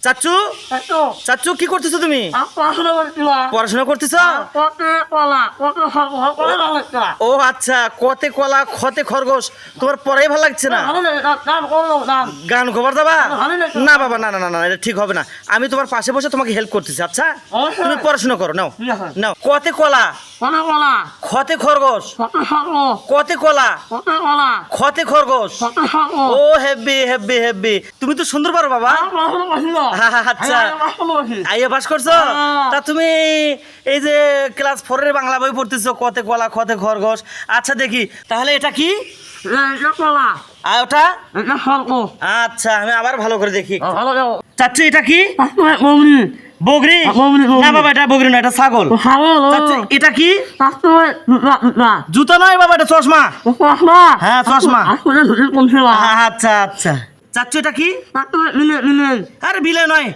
চাচু? চাচু। কি করতেছো তুমি? পড়াশোনা করতেছ? ও আচ্ছা কতে কলা খতে খরগোশ তোমার পড়াই ভালো লাগছে না? গান খবর দাবা? না বাবা না না না না এটা ঠিক হবে না। আমি তোমার পাশে বসে তোমাকে হেল্প করতেছি আচ্ছা? তুমি পড়াশোনা করো নাও। নাও। কতে কলা কলা খতে খরগোশ। কত কলা। খতে খরগোশ। ও হেব্বি হেব্বি হেব্বি। তুমি তো সুন্দর পারো বাবা। করছিল আচ্ছা। করছি আইএ পাস করছ? হ্যাঁ। তা তুমি এই যে ক্লাস ফোরের বাংলা বই পড়তেছো কতে কলা খতে খরগোশ। আচ্ছা দেখি। তাহলে এটা কি? কলা। আর ওটা? আচ্ছা আমি আবার ভালো করে দেখি। চাচ্ছু এটা কি? বগরি। না বাবা এটা বগরি না এটা ছাগল। এটা কি? দুটা নয় বাবা এটা চশমা। হ্যাঁ, চশমা। আসলে ধরে পৌঁছলা আচ্ছা আচ্ছা। চাচ্ছু এটা কি? আরে বিলে নয়।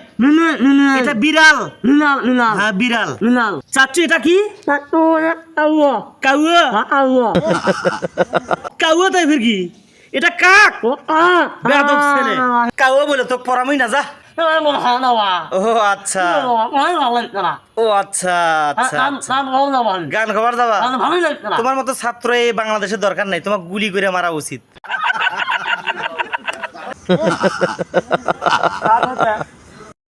এটা বিড়াল। হ্যাঁ বিড়াল। চাচ্ছু এটা কি? কাউয়া। কাউয়া? তাই ফির কি এটা কাক? বেয়াদব ছেলে। কাও বলে তো পরামই না যা। হয় ও আচ্ছা। ও আচ্ছা আচ্ছা গান আচ্ছা। গান খবর লাগছে না। তোমার মতো ছাত্র এই বাংলাদেশের দরকার নাই তোমার গুলি করে মারা উচিত।